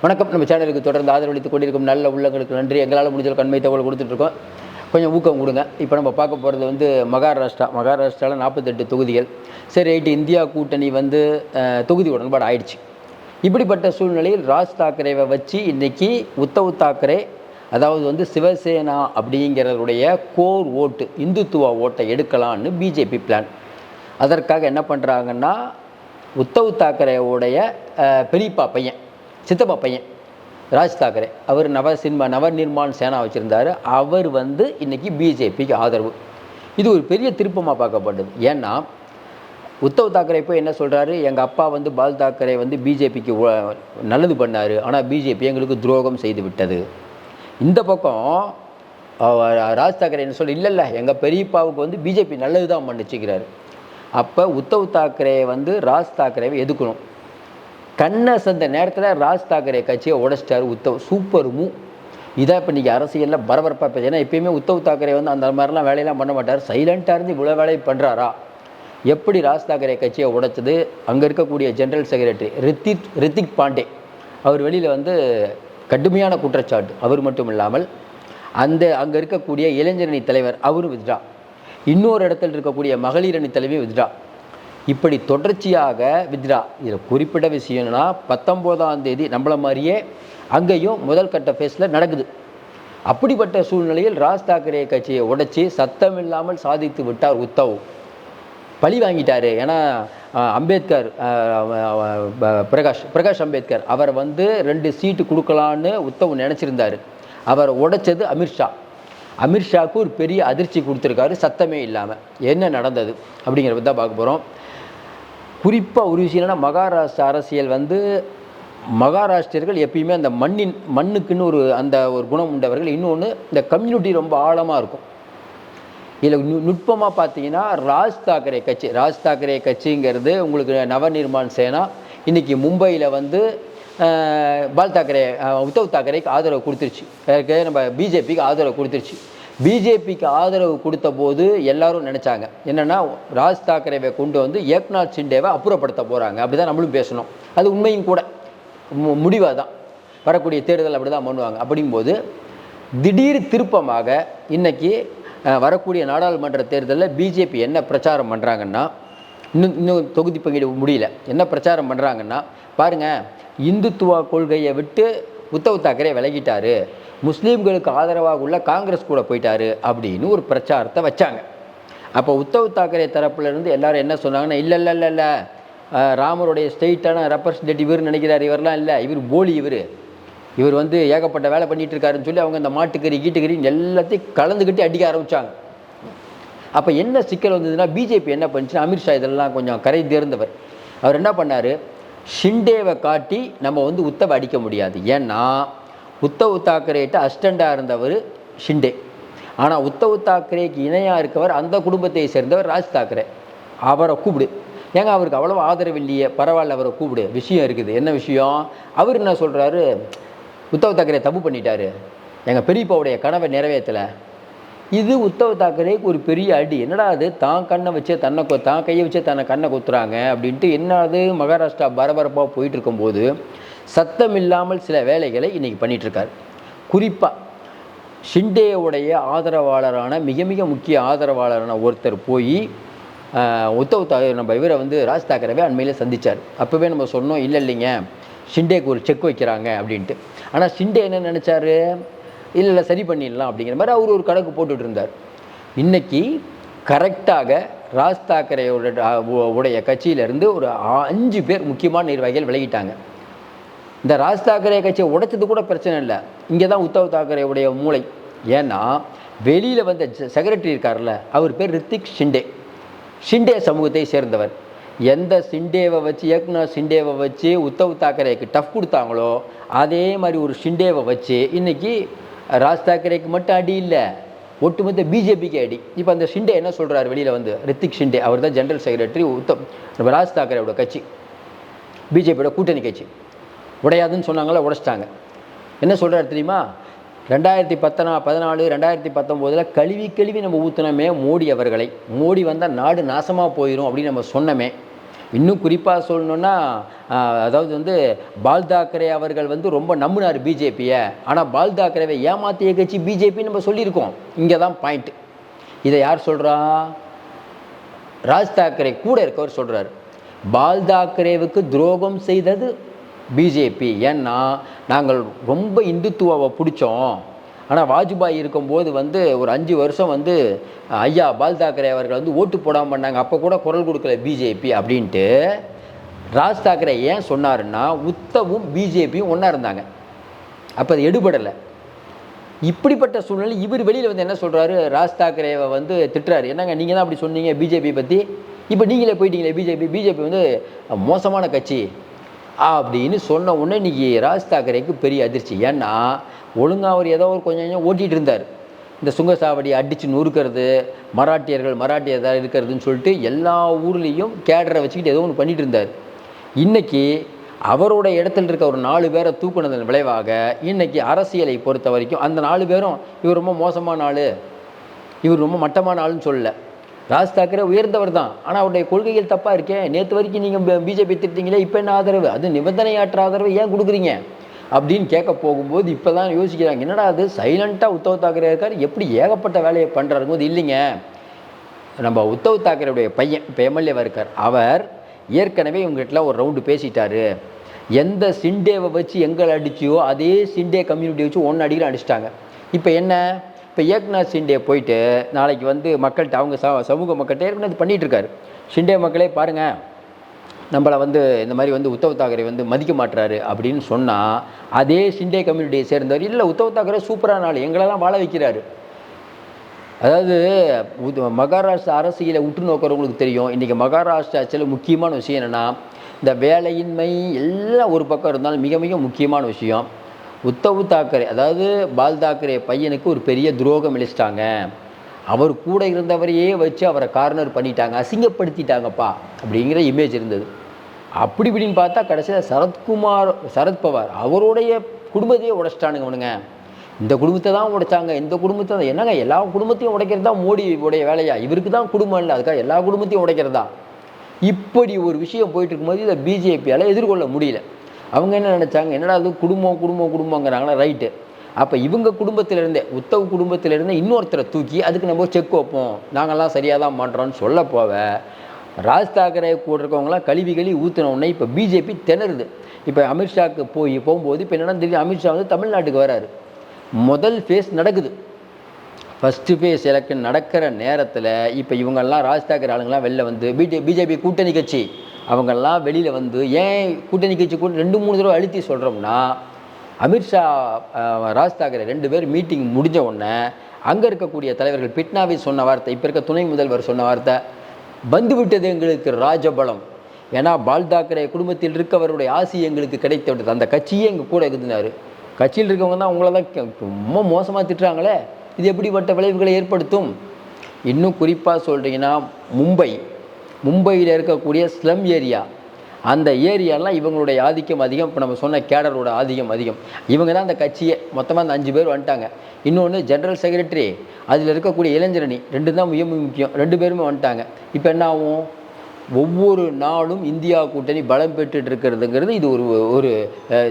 வணக்கம். நம்ம சேனலுக்கு தொடர்ந்து ஆதரவளித்து கொண்டிருக்கும் நல்ல உள்ளங்களுக்கு நன்றி. எங்களால் முடிஞ்ச கண்மை தகவல் கொடுத்துட்ருக்கோம். கொஞ்சம் ஊக்கம் கொடுங்க. இப்போ நம்ம பார்க்க போகிறது வந்து மகாராஷ்டிரா. மகாராஷ்டிராவில் நாற்பத்தெட்டு தொகுதிகள். சரி ரைட்டு. இந்தியா கூட்டணி வந்து தொகுதி உடன்பாடு ஆயிடுச்சு. இப்படிப்பட்ட சூழ்நிலையில் ராஜ் தாக்கரேவை வச்சு இன்றைக்கி உத்தவ் தாக்கரே அதாவது வந்து சிவசேனா அப்படிங்கிறதுடைய கோர் ஓட்டு இந்துத்துவ ஓட்டை எடுக்கலான்னு பிஜேபி பிளான் அதற்காக என்ன பண்ணுறாங்கன்னா உத்தவ் தாக்கரேவுடைய பெரியப்பா பையன் சித்தப்பா பையன் ராஜ் தாக்கரே அவர் நவ சின்மா நவநிர்மான் சேனா வச்சுருந்தார். அவர் வந்து இன்றைக்கி பிஜேபிக்கு ஆதரவு. இது ஒரு பெரிய திருப்பமாக பார்க்கப்படுது ஏன்னா உத்தவ் தாக்கரே போய் என்ன சொல்கிறாரு எங்கள் அப்பா வந்து பால் தாக்கரே வந்து பிஜேபிக்கு நல்லது பண்ணார். ஆனால் பிஜேபி எங்களுக்கு துரோகம் செய்து விட்டது. இந்த பக்கம் ராஜ் தாக்கரே என்ன சொல்லி இல்லை இல்லை எங்கள் பெரியப்பாவுக்கு வந்து பிஜேபி நல்லது தான் பண்ணிச்சுக்கிறாரு. அப்போ உத்தவ் தாக்கரே வந்து ராஜ் தாக்கரேவை எதுக்கணும் கண்ணை சந்த நேரத்தில் ராஜ் தாக்கரே கட்சியை உடைச்சிட்டாரு. உத்தவ் சூப்பர் மூ. இதான் இப்போ இன்றைக்கி அரசியலில் பரபரப்பாக பேச ஏன்னா எப்பயுமே உத்தவ் தாக்கரே வந்து அந்த மாதிரிலாம் வேலையெல்லாம் பண்ண மாட்டார். சைலண்ட்டாக இருந்து இவ்வளோ வேலையை பண்ணுறாரா எப்படி ராஜ் தாக்கரே கட்சியை உடைச்சது? அங்கே இருக்கக்கூடிய ஜென்ரல் செக்ரட்டரி ரித்திக் ரித்திக் பாண்டே. அவர் வெளியில் வந்து கடுமையான குற்றச்சாட்டு. அவர் மட்டும் இல்லாமல் அந்த அங்கே இருக்கக்கூடிய இளைஞரணி தலைவர் அவரும் வித்ரா இன்னொரு இடத்துல இருக்கக்கூடிய மகளிர் தலைவியும் தலைவி வித்ரா இப்படி தொடர்ச்சியாக வித்ரா இதில் குறிப்பிட்ட விஷயம் என்னன்னா பத்தொம்போதாம் தேதி நம்மள மாதிரியே அங்கேயும் முதல் கட்ட ஃபேஸில் நடக்குது. அப்படிப்பட்ட சூழ்நிலையில் ராஜ் தாக்கரே கட்சியை உடைச்சி சத்தம் இல்லாமல் சாதித்து விட்டார் உத்தவ். பழி வாங்கிட்டார். ஏன்னா அம்பேத்கர் பிரகாஷ் பிரகாஷ் அம்பேத்கர் அவர் வந்து ரெண்டு சீட்டு கொடுக்கலான்னு உத்தவ் நினச்சிருந்தார். அவர் உடைச்சது அமித்ஷா அமித்ஷாவுக்கு ஒரு பெரிய அதிர்ச்சி கொடுத்துருக்காரு சத்தமே இல்லாமல் என்ன நடந்தது அப்படிங்கிறத தான் பார்க்க போகிறோம் குறிப்பாக ஒரு விஷயம் என்னென்னா மகாராஷ்டிரா அரசியல் வந்து மகாராஷ்டிரர்கள் எப்பயுமே அந்த மண்ணின் மண்ணுக்குன்னு ஒரு அந்த ஒரு குணம் உண்டவர்கள். இன்னொன்று இந்த கம்யூனிட்டி ரொம்ப ஆழமாக இருக்கும். இதில் நு நுட்பமாக பார்த்தீங்கன்னா ராஜ் தாக்கரே கட்சி ராஜ் தாக்கரே கட்சிங்கிறது உங்களுக்கு நவநிர்மான் சேனா. இன்றைக்கி மும்பையில் வந்து பால் தாக்கரே உத்தவ் தாக்கரேக்கு ஆதரவு கொடுத்துருச்சு. அதுக்கு நம்ம பிஜேபிக்கு ஆதரவு கொடுத்துருச்சு. பிஜேபிக்கு ஆதரவு கொடுத்த போது எல்லாரும் நினச்சாங்க. என்னென்னா ராஜ் தாக்கரேவை கொண்டு வந்து ஏக்நாத் சிண்டேவை அப்புறப்படுத்த போகிறாங்க அப்படி தான் நம்மளும் பேசணும். அது உண்மையும் கூட. முடிவாக தான் வரக்கூடிய தேர்தல் அப்படி தான் பண்ணுவாங்க. அப்படிங்கும்போது திடீர் திருப்பமாக இன்றைக்கி வரக்கூடிய நாடாளுமன்ற தேர்தலில் பிஜேபி என்ன பிரச்சாரம் பண்ணுறாங்கன்னா இன்னும் இன்னும் தொகுதி பங்கீடு முடியல. என்ன பிரச்சாரம் பண்ணுறாங்கன்னா பாருங்கள் இந்துத்துவ கொள்கையை விட்டு உத்தவ் தாக்கரே விலகிட்டார். முஸ்லீம்களுக்கு ஆதரவாக உள்ள காங்கிரஸ் கூட போயிட்டாரு அப்படின்னு ஒரு பிரச்சாரத்தை வச்சாங்க. அப்போ உத்தவ் தாக்கரே தரப்புலேருந்து எல்லாரும் என்ன சொன்னாங்கன்னா இல்லை இல்லை இல்லை இல்லை. ராமருடைய ஸ்டெயிட்டான ரெப்ரஸன்டேட்டிவ் இவர் நினைக்கிறார். இவரெலாம் இல்லை. இவர் போலி இவர். இவர் வந்து ஏகப்பட்ட வேலை பண்ணிகிட்டு இருக்காருன்னு சொல்லி அவங்க இந்த மாட்டுக்கறி கீட்டுக்கறி எல்லாத்தையும் கலந்துக்கிட்டு அடிக்க ஆரம்பித்தாங்க அப்போ என்ன சிக்கல் வந்ததுன்னா பிஜேபி என்ன பண்ணுச்சுன்னா அமித்ஷா இதெல்லாம் கொஞ்சம் கரை தேர்ந்தவர். அவர் என்ன பண்ணார்? ஷிண்டேவை காட்டி நம்ம வந்து உத்தவை அடிக்க முடியாது. ஏன்னா உத்தவ் தாக்கரேட்ட அஸ்டண்டாக இருந்தவர் ஷிண்டே. ஆனால் உத்தவ் தாக்கரேக்கு இணையாக இருக்கவர் அந்த குடும்பத்தை சேர்ந்தவர் ராஜ் தாக்கரே. அவரை கூப்பிடு. ஏங்க அவருக்கு அவ்வளோ ஆதரவு இல்லையே. பரவாயில்ல அவரை கூப்பிடு. விஷயம் இருக்குது. என்ன விஷயம்? அவர் என்ன சொல்கிறாரு உத்தவ் தாக்கரே தப்பு பண்ணிட்டாரு. எங்கள் பெரியப்பாவுடைய கனவை நிறைவேற்றலை இது உத்தவ் தாக்கரேக்கு ஒரு பெரிய அடி. என்னடா அது? தான் கண்ணை வச்சே தன்னை கொ தான் கையை வச்சே தன்னை கண்ணை கொத்துறாங்க அப்படின்ட்டு என்னது மகாராஷ்டிரா பரபரப்பாக போயிட்டு இருக்கும்போது சத்தம் இல்லாமல் சில வேலைகளை இன்னைக்கு பண்ணிட்டு குறிப்பாக ஷிண்டேவுடைய ஆதரவாளரான மிக மிக முக்கிய ஆதரவாளரான ஒருத்தர் போய் உத்தவ் தா நம்ம இவரை வந்து ராஜ் தாக்கரவே அண்மையில் சந்தித்தார் அப்போவே நம்ம சொன்னோம் இல்லை இல்லைங்க ஷிண்டேக்கு ஒரு செக் வைக்கிறாங்க அப்படின்ட்டு. ஆனால் ஷிண்டே என்ன நினச்சாரு? இல்லை இல்லை சரி பண்ணிடலாம் அப்படிங்கிற மாதிரி அவர் ஒரு கணக்கு போட்டுட்டு இருந்தார். இன்றைக்கி கரெக்டாக ராஜ் தாக்கரேயோட உடைய கட்சியிலேருந்து ஒரு அஞ்சு பேர் முக்கியமான நிர்வாகிகள் விலகிட்டாங்க. இந்த ராஜ் தாக்கரே கட்சியை உடைச்சது கூட பிரச்சனை இல்லை. இங்கே தான் உத்தவ் தாக்கரேவுடைய மூளை. ஏன்னா வெளியில் வந்த செக்ரட்டரி இருக்கார்ல அவர் பேர் ரித்திக் ஷிண்டே. ஷிண்டே சமூகத்தை சேர்ந்தவர். எந்த சிண்டேவை வச்சு ஏக்நாத் ஷிண்டேவை வச்சு உத்தவ் தாக்கரேக்கு டஃப் கொடுத்தாங்களோ அதே மாதிரி ஒரு ஷிண்டேவை வச்சு இன்றைக்கி ராஜ் தாக்கரேக்கு மட்டும் அடி இல்லை. ஒட்டுமொத்த பிஜேபிக்கு அடி. இப்போ அந்த ஷிண்டே என்ன சொல்கிறார் வெளியில் வந்து? ரித்திக் ஷிண்டே அவர் தான் ஜென்ரல் செக்ரட்டரி உத்தம். நம்ம ராஜ் தாக்கரேவோட கட்சி. பிஜேபியோட கூட்டணி கட்சி. உடையாதுன்னு சொன்னாங்களா உடைச்சிட்டாங்க. என்ன சொல்கிறாரு தெரியுமா? ரெண்டாயிரத்தி பத்தனா பதினாலு ரெண்டாயிரத்தி பத்தொம்போதில் கழுவி கழுவி நம்ம ஊற்றுனோமே மோடி அவர்களை. மோடி வந்தால் நாடு நாசமாக போயிடும் அப்படின்னு நம்ம சொன்னோமே. இன்னும் குறிப்பாக சொல்லணுன்னா அதாவது வந்து பால் தாக்கரே அவர்கள் வந்து ரொம்ப நம்பினார் பிஜேபியை. ஆனால் பால் தாக்கரேவை ஏமாத்திய கட்சி பிஜேபி நம்ம சொல்லியிருக்கோம். இங்கே தான் பாயிண்ட் இதை யார் சொல்கிறா ராஜ் தாக்கரே கூட இருக்கவர் சொல்கிறார் பால் தாக்கரேவுக்கு துரோகம் செய்தது பிஜேபி. ஏன்னா நாங்கள் ரொம்ப இந்துத்துவாவை பிடிச்சோம். ஆனால் வாஜ்பாய் இருக்கும்போது வந்து ஒரு அஞ்சு வருஷம் வந்து ஐயா பால் தாக்கரே அவர்கள் வந்து ஓட்டு போடாமல் பண்ணாங்க. அப்போ கூட குரல் கொடுக்கல பிஜேபி அப்படின்ட்டு. ராஜ் தாக்கரே ஏன் சொன்னாருன்னா உத்தவும் பிஜேபியும் ஒன்றா இருந்தாங்க. அப்போ அது எடுபடலை. இப்படிப்பட்ட சூழ்நிலை இவர் வெளியில் வந்து என்ன சொல்கிறாரு ராஜ் தாக்கரேவை வந்து திட்டுறாரு. என்னங்க நீங்கள் தான் அப்படி சொன்னீங்க பிஜேபி பற்றி இப்போ நீங்களே போயிட்டீங்களே பிஜேபி பிஜேபி வந்து மோசமான கட்சி. அப்படின்னு சொன்ன உடனே இன்னைக்கு ராஜ் தாக்கரேக்கு பெரிய அதிர்ச்சி. ஏன்னா ஒழுங்காக அவர் ஏதோ ஒரு கொஞ்சம் கொஞ்சம் ஓட்டிகிட்டு இருந்தார். இந்த சுங்கசாவடி அடித்து நொறுக்கிறது மராட்டியர்கள் மராட்டியர் இருக்கிறதுன்னு சொல்லிட்டு எல்லா ஊர்லேயும் கேடரை வச்சுக்கிட்டு ஏதோ ஒன்று பண்ணிகிட்டு இருந்தார். இன்றைக்கி அவரோட இடத்துல இருக்க ஒரு நாலு பேரை தூக்குனதன் விளைவாக இன்றைக்கி அரசியலை பொறுத்த வரைக்கும் அந்த நாலு பேரும் இவர் ரொம்ப மோசமான ஆள் இவர் ரொம்ப மட்டமான ஆளுன்னு சொல்லலை. ராஜ் தாக்கரே உயர்ந்தவர் தான். ஆனால் அவருடைய கொள்கைகள் தப்பாக இருக்கேன் நேற்று வரைக்கும் நீங்கள் பிஜேபி திட்டீங்களே இப்போ என்ன ஆதரவு? அது நிபந்தனையாற்ற ஆதரவு ஏன் கொடுக்குறீங்க? அப்படின்னு கேட்க போகும்போது இப்போ தான் யோசிக்கிறாங்க. என்னடா அது? சைலண்ட்டாக உத்தவ் தாக்கரே இருக்கார். எப்படி ஏகப்பட்ட வேலையை பண்ணுறாரு போது இல்லைங்க. நம்ம உத்தவ் தாக்கரேவுடைய பையன் இப்போ எம்எல்ஏவாக இருக்கார். அவர் ஏற்கனவே இவங்ககிட்டலாம் ஒரு ரவுண்டு பேசிட்டாரு. எந்த சிண்டேவை வச்சு எங்களை அடிச்சியோ அதே சிண்டே கம்யூனிட்டி வச்சு ஒன்று அடிக்கிற அடிச்சிட்டாங்க. இப்போ என்ன? இப்போ ஏக்நாத் சிண்டே போயிட்டு நாளைக்கு வந்து மக்கள்கிட்ட அவங்க ச சமூக மக்கள்கிட்ட ஏற்கனவே இது பண்ணிட்டு ஷிண்டே மக்களே பாருங்கள் நம்மளை வந்து இந்த மாதிரி வந்து உத்தவ் தாக்கரே வந்து மதிக்க மாட்டுறாரு அப்படின்னு சொன்னால் அதே ஷிண்டே கம்யூனிட்டியை சேர்ந்தவர் இல்லை உத்தவ் தாக்கரே சூப்பரான ஆள் எங்களெல்லாம் வாழ வைக்கிறாரு. அதாவது மகாராஷ்டிரா அரசியலை உற்று நோக்கிறவங்களுக்கு தெரியும். இன்றைக்கி மகாராஷ்டிரா ஆட்சியில் முக்கியமான விஷயம் என்னென்னா இந்த வேலையின்மை எல்லாம் ஒரு பக்கம் இருந்தாலும் மிக மிக முக்கியமான விஷயம். உத்தவ் தாக்கரே அதாவது பால் தாக்கரே பையனுக்கு ஒரு பெரிய துரோகம் இழிச்சிட்டாங்க. அவர் கூட இருந்தவரையே வச்சு அவரை கார்னர் பண்ணிட்டாங்க அசிங்கப்படுத்திட்டாங்கப்பா அப்படிங்கிற இமேஜ் இருந்தது. அப்படி இப்படின்னு பார்த்தா கடைசியில் சரத்குமார் சரத்பவார் அவருடைய குடும்பத்தையே உடைச்சிட்டானுங்க அவனுங்க. இந்த குடும்பத்தை தான் உடைச்சாங்க இந்த குடும்பத்தை தான் என்னங்க எல்லா குடும்பத்தையும் உடைக்கிறது தான் மோடி உடைய வேலையா? இவருக்கு தான் குடும்பம் இல்லை அதுக்காக எல்லா குடும்பத்தையும் உடைக்கிறதா? இப்படி ஒரு விஷயம் போயிட்டு இருக்கும்போது இதை பிஜேபியால் எதிர்கொள்ள முடியல. அவங்க என்ன நினச்சாங்க? என்னடா அது குடும்பம் குடும்பம் குடும்பங்கிறாங்களா? ரைட்டு அப்போ இவங்க குடும்பத்திலேருந்தே உத்தவ் குடும்பத்திலேருந்தே இன்னொருத்தரை தூக்கி அதுக்கு நம்ம செக் வைப்போம். நாங்கள்லாம் சரியாக தான் பண்ணுறோன்னு சொல்ல போவ ராஜ் தாக்கரே கூட இருக்கவங்களாம் கழுவி கழுவி ஊற்றின உடனே இப்போ பிஜேபி திணறுது. இப்போ அமித்ஷாக்கு போய் போகும்போது இப்போ என்னென்னா திடீர்னு அமித்ஷா வந்து தமிழ்நாட்டுக்கு வராரு. முதல் ஃபேஸ் நடக்குது. ஃபஸ்ட்டு ஃபேஸ் எலெக்ஷன் நடக்கிற நேரத்தில் இப்போ இவங்கெல்லாம் ராஜ் தாக்கரே ஆளுங்கெல்லாம் வெளில வந்து பிஜே பிஜேபி கூட்டணி கட்சி. அவங்கெல்லாம் வெளியில் வந்து ஏன் கூட்டணி கட்சி கூட ரெண்டு மூணு தடவை அழுத்தி சொல்கிறோம்னா அமித்ஷா ராஜ் தாக்கரே ரெண்டு பேர் மீட்டிங் முடிஞ்ச உடனே அங்கே இருக்கக்கூடிய தலைவர்கள் பிட்னாவி சொன்ன வார்த்தை இப்போ இருக்க துணை முதல்வர் சொன்ன வார்த்தை வந்துவிட்டது எங்களுக்கு ராஜபலம். ஏன்னா பால் தாக்கரே குடும்பத்தில் இருக்கவருடைய ஆசி எங்களுக்கு கிடைத்து விட்டது. அந்த கட்சியே எங்கள் கூட இருக்குதுனாரு கட்சியில் இருக்கவங்க தான் உங்களை தான் கே- ரொம்ப மோசமாக திட்டுறாங்களே. இது எப்படிப்பட்ட விளைவுகளை ஏற்படுத்தும்? இன்னும் குறிப்பாக சொல்கிறீங்கன்னா மும்பை. மும்பையில் இருக்கக்கூடிய ஸ்லம் ஏரியா. அந்த ஏரியாலாம் இவங்களுடைய ஆதிக்கம் அதிகம். இப்போ நம்ம சொன்ன கேடரோட ஆதிக்கம் அதிகம். இவங்க தான் அந்த கட்சியை மொத்தமாக அந்த அஞ்சு பேர் வந்துட்டாங்க. இன்னொன்று ஜென்ரல் செக்ரட்டரி அதில் இருக்கக்கூடிய இளைஞரணி ரெண்டு தான் மிக முக்கியம். ரெண்டு பேருமே வந்துட்டாங்க. இப்போ என்ன ஆகும்? ஒவ்வொரு நாளும் இந்தியா கூட்டணி பலம் பெற்றுட்டு இருக்கிறதுங்கிறது இது ஒரு ஒரு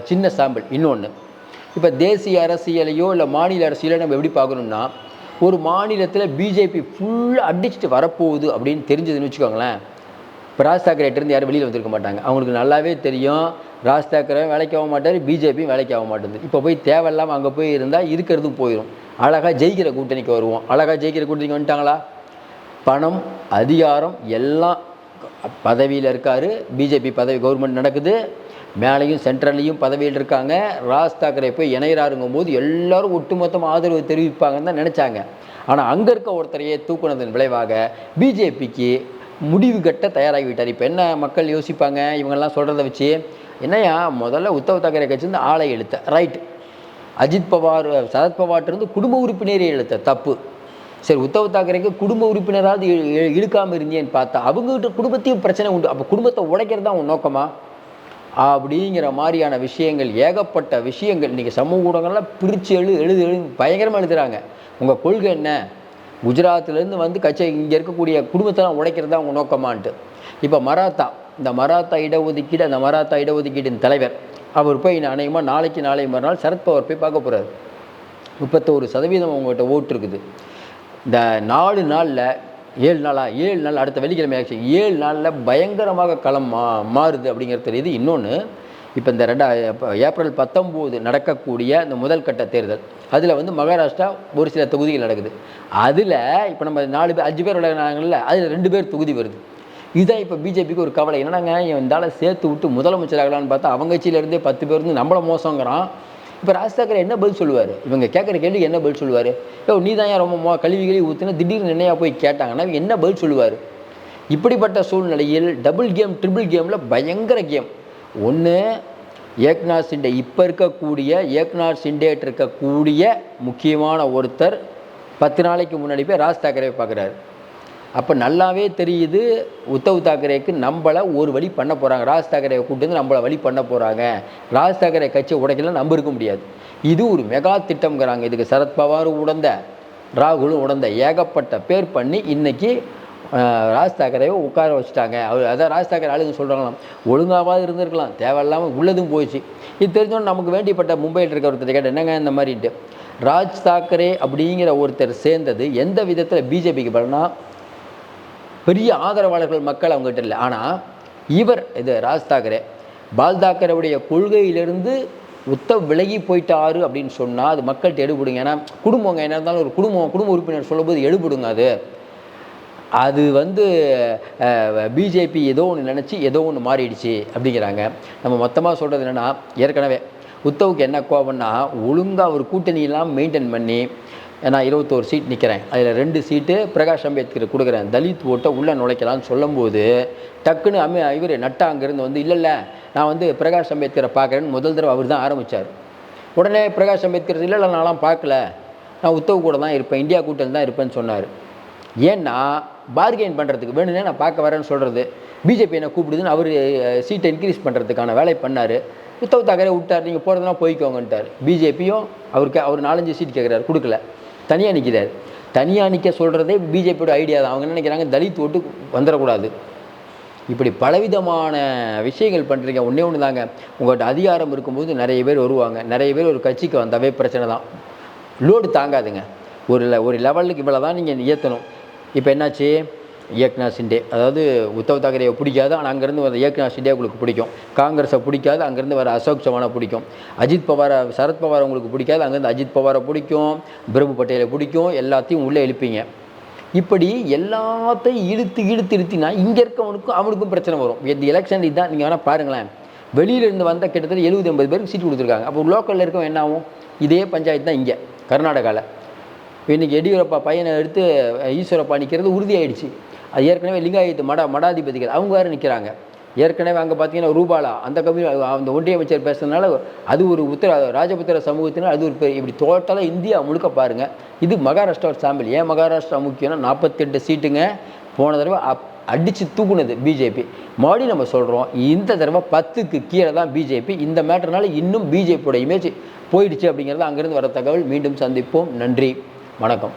சின்ன சாம்பிள் இன்னொன்று இப்போ தேசிய அரசியலையோ இல்லை மாநில அரசியலையோ நம்ம எப்படி பார்க்கணும்னா ஒரு மாநிலத்தில் பிஜேபி ஃபுல்லாக அடிச்சுட்டு வரப்போகுது அப்படின்னு தெரிஞ்சதுன்னு வச்சுக்கோங்களேன். இப்போ ராஜ் தாக்கரேட்டிருந்து யாரும் வெளியில் வந்திருக்க மாட்டாங்க. அவங்களுக்கு நல்லாவே தெரியும். ராஜ் தாக்கரே வேலைக்கு ஆக மாட்டார் பிஜேபியும் வேலைக்கு ஆக மாட்டேங்குது. இப்போ போய் தேவையில்லாமல் அங்கே போய் இருந்தால் இருக்கிறதும் போயிடும் அழகாக ஜெயிக்கிற கூட்டணிக்கு வருவோம். அழகாக ஜெயிக்கிற கூட்டணிக்கு வந்துட்டாங்களா? பணம் அதிகாரம் எல்லாம் பதவியில் இருக்கார். பிஜேபி பதவி கவர்மெண்ட் நடக்குது. மேலேயும் சென்ட்ரல்லையும் பதவியில் இருக்காங்க. ராஜ் தாக்கரே போய் இணையிறாருங்கும் போது எல்லோரும் ஒட்டுமொத்தமாக ஆதரவு தெரிவிப்பாங்கன்னு தான் நினச்சாங்க. ஆனால் அங்கே இருக்க ஒருத்தரையே தூக்குனதன் விளைவாக பிஜேபிக்கு முடிவு கட்ட தயாராகிவிட்டார். இப்போ என்ன மக்கள் யோசிப்பாங்க? இவங்கெல்லாம் சொல்கிறத வச்சு என்னையா முதல்ல உத்தவ் தாக்கரே கட்சி வந்து ஆளை எழுத்த ரைட் அஜித் பவார் சரத் குடும்ப உறுப்பினரே எழுத்த தப்பு. சரி உத்தவ் தாக்கரேக்கு குடும்ப உறுப்பினராவது இழுக்காமல் இருந்தேன்னு பார்த்தா அவங்ககிட்ட குடும்பத்தையும் பிரச்சனை உண்டு. அப்போ குடும்பத்தை உடைக்கிறது தான் உன் நோக்கமா? அப்படிங்கிற மாதிரியான விஷயங்கள் ஏகப்பட்ட விஷயங்கள் இன்றைக்கி சமூக ஊடகங்கள்லாம் பிரித்து எழு எழுது எழு பயங்கரமாக எழுதுகிறாங்க உங்கள் கொள்கை என்ன? குஜராத்லேருந்து வந்து கட்சி இங்கே இருக்கக்கூடிய குடும்பத்தெல்லாம் உடைக்கிறது தான் உங்கள் நோக்கமான்ட்டு. இப்போ மராத்தா இந்த மராத்தா இடஒதுக்கீடு அந்த மராத்தா இடஒதுக்கீட்டின் தலைவர் அவர் போய் அநேகமாக நாளைக்கு நாளை மறுநாள் சரத்பவர் போய் பார்க்க போகிறார் முப்பத்தோரு சதவீதம் அவங்ககிட்ட ஓட்டு இருக்குது. இந்த நாலு நாளில் ஏழு நாளா? ஏழு நாள் அடுத்த வெள்ளிக்கிழமை ஆச்சு. ஏழு நாளில் பயங்கரமாக களம் மா மாறுது அப்படிங்கிறது தெரியுது. இன்னொன்று இப்போ இந்த ரெண்டா ஏப்ரல் பத்தொம்போது நடக்கக்கூடிய இந்த முதல் கட்ட தேர்தல் அதில் வந்து மகாராஷ்டிரா ஒரு சில தொகுதிகள் நடக்குது. அதில் இப்போ நம்ம நாலு பேர் அஞ்சு பேர் விளையாடுறாங்கல்ல அதில் ரெண்டு பேர் தொகுதி வருது. இதுதான் இப்போ பிஜேபிக்கு ஒரு கவலை. என்னன்னாங்க இவன் சேர்த்து விட்டு முதலமைச்சர் ஆகலான்னு பார்த்தா அவங்க கட்சியிலேருந்தே பத்து பேர் இருந்து நம்மளை மோசங்கிறான். இப்போ ராஜ் தாக்கரே என்ன பதில் சொல்லுவார்? இவங்க கேட்குற கேள்விக்கு என்ன பதில் சொல்லுவார்? ஓ நீ தான் ஏன் ரொம்ப மோ கல்வி கழுவி ஊற்றுனா திடீர்னு நினையாக போய் கேட்டாங்கன்னா என்ன பதில் சொல்லுவார்? இப்படிப்பட்ட சூழ்நிலையில் டபுள் கேம் ட்ரிபிள் கேமில் பயங்கர கேம் ஒன்று ஏக்நாத் சிண்டே இப்போ இருக்கக்கூடிய ஏக்நாத் சிண்டேட் இருக்கக்கூடிய முக்கியமான ஒருத்தர் பத்து நாளைக்கு முன்னாடி போய் ராஜ் தாக்கரே பார்க்குறாரு. அப்போ நல்லாவே தெரியுது உத்தவ் தாக்கரேக்கு நம்மளை ஒரு வழி பண்ண போகிறாங்க ராஜ் தாக்கரே கூட்டு வந்து நம்மளை வழி பண்ண போகிறாங்க ராஜ் தாக்கரே கட்சியை உடைக்கலாம் நம்ப இருக்க முடியாது. இது ஒரு மெகா திட்டம்ங்கிறாங்க. இதுக்கு சரத்பவாரும் உடந்த ராகுலும் உடந்த ஏகப்பட்ட பேர் பண்ணி இன்றைக்கி ராஜ் தாக்கரேவை உட்கார வச்சுட்டாங்க. அவர் அதான் ராஜ் தாக்கரே ஆளுங்க சொல்கிறாங்களாம் ஒழுங்காவது இருந்திருக்கலாம். தேவையில்லாமல் உள்ளதும் போயிடுச்சு. இது தெரிஞ்சோன்னு நமக்கு வேண்டிப்பட்ட மும்பையில் இருக்க ஒருத்தர் கேட்ட என்னங்க இந்த மாதிரின்ட்டு? ராஜ் தாக்கரே அப்படிங்கிற ஒருத்தர் சேர்ந்தது எந்த விதத்தில் பிஜேபிக்கு பலனா? பெரிய ஆதரவாளர்கள் மக்கள் அவங்ககிட்ட இல்லை. ஆனால் இவர் இது ராஜ் தாக்கரே பால் தாக்கரவுடைய கொள்கையிலிருந்து உத்தவ் விலகி போயிட்டாரு அப்படின்னு சொன்னால் அது மக்கள்கிட்ட எடுபடுங்க. ஏன்னா குடும்பங்க என்ன இருந்தாலும் ஒரு குடும்பம் குடும்ப உறுப்பினர் சொல்லும்போது எடுபடுங்க அது. அது வந்து பிஜேபி ஏதோ ஒன்று நினச்சி ஏதோ ஒன்று மாறிடுச்சு அப்படிங்கிறாங்க. நம்ம மொத்தமாக சொல்கிறது என்னென்னா ஏற்கனவே உத்தவுக்கு என்ன கோபம்னா ஒழுங்காக ஒரு கூட்டணியெல்லாம் மெயின்டைன் பண்ணி நான் இருபத்தோரு சீட் நிற்கிறேன் அதில் ரெண்டு சீட்டு பிரகாஷ் அம்பேத்கர் கொடுக்குறேன். தலித் ஓட்டை உள்ளே நுழைக்கலாம்னு சொல்லும்போது டக்குன்னு அமி இவர் நட்டா அங்கேருந்து வந்து இல்லை நான் வந்து பிரகாஷ் அம்பேத்கரை பார்க்குறேன்னு முதல் தடவை அவர் தான் ஆரம்பித்தார் உடனே பிரகாஷ் அம்பேத்கர் இல்லை இல்லை நான்லாம் பார்க்கல. நான் உத்தவ் கூட தான் இருப்பேன். இந்தியா கூட்டணி தான் இருப்பேன்னு சொன்னார். ஏன்னா பார்கெயின் பண்ணுறதுக்கு வேணும்னே நான் பார்க்க வரேன்னு சொல்கிறது பிஜேபி என்ன கூப்பிடுதுன்னு அவர் சீட்டை இன்க்ரீஸ் பண்ணுறதுக்கான வேலை பண்ணார். உத்தவ் தாக்கரே விட்டார். நீங்கள் போகிறதுனா போய்க்கோங்கன்ட்டார். பிஜேபியும் அவருக்கு அவர் நாலஞ்சு சீட் கேட்குறாரு கொடுக்கல. தனியாக நிற்கிறார் தனியாக நிற்க சொல்கிறதே பிஜேபியோட ஐடியா தான். அவங்க என்ன நினைக்கிறாங்க தலித் ஓட்டு வந்துடக்கூடாது. இப்படி பலவிதமான விஷயங்கள் பண்ணுறீங்க ஒன்றே ஒன்று தாங்க. உங்கள்கிட்ட அதிகாரம் இருக்கும்போது நிறைய பேர் வருவாங்க. நிறைய பேர் ஒரு கட்சிக்கு வந்தாவே பிரச்சனை தான். லோடு தாங்காதுங்க. ஒரு ஒரு லெவலுக்கு இவ்வளோ தான் நீங்கள் ஏற்றணும் இப்போ என்னாச்சு? ஏக்நாத் சிண்டே அதாவது உத்தவ் தாக்கரேவை பிடிக்காது ஆனால் அங்கேருந்து வர ஏக்நாத் சிண்டே உங்களுக்கு பிடிக்கும். காங்கிரஸை பிடிக்காது அங்கேருந்து வர அசோக் சவானை பிடிக்கும். அஜித் பவாரை சரத் பவார் உங்களுக்கு பிடிக்காது அங்கேருந்து அஜித் பவாரை பிடிக்கும் பிரபு பட்டேலை பிடிக்கும் எல்லாத்தையும் உள்ளே எழுப்பீங்க இப்படி எல்லாத்தையும் இழுத்து இழுத்து இழுத்தினா இங்கே இருக்கவனுக்கும் அவனுக்கும் பிரச்சனை வரும். இந்த எலெக்ஷன் இதுதான் நீங்கள் வேணால் பாருங்களேன். வெளியிலேருந்து வந்த கிட்டத்தட்ட எழுபது எண்பது பேருக்கு சீட் கொடுத்துருக்காங்க. அப்போ லோக்கலில் இருக்கவன் என்ன ஆகும்? இதே பஞ்சாயத்து தான் இங்கே கர்நாடகாவில் இன்றைக்கி எடியூரப்பா பையனை எடுத்து ஈஸ்வரப்பா நிற்கிறது உறுதியாயிடுச்சு. அது ஏற்கனவே லிங்காயத்து மடா மடாதிபதிகள் அவங்க வேறு நிற்கிறாங்க ஏற்கனவே அங்கே பார்த்தீங்கன்னா ரூபாலா அந்த கவி அந்த ஒன்றிய அமைச்சர் பேசுறதுனால அது ஒரு உத்தர ராஜபுத்திர சமூகத்தினால் அது ஒரு பெரிய இப்படி டோட்டலாக இந்தியா முழுக்க பாருங்கள் இது மகாராஷ்டிரா ஒரு சாம்பிள் ஏன் மகாராஷ்டிரா முக்கியம்னா நாற்பத்தெட்டு சீட்டுங்க போன தடவை அப் அடித்து தூக்குனது பிஜேபி. மறுபடியும் நம்ம சொல்கிறோம் இந்த தடவை பத்துக்கு கீழே தான் பிஜேபி. இந்த மேட்டர்னால இன்னும் பிஜேபியோட இமேஜ் போயிடுச்சு அப்படிங்கிறது அங்கேருந்து வர தகவல் மீண்டும் சந்திப்போம். நன்றி. வணக்கம்.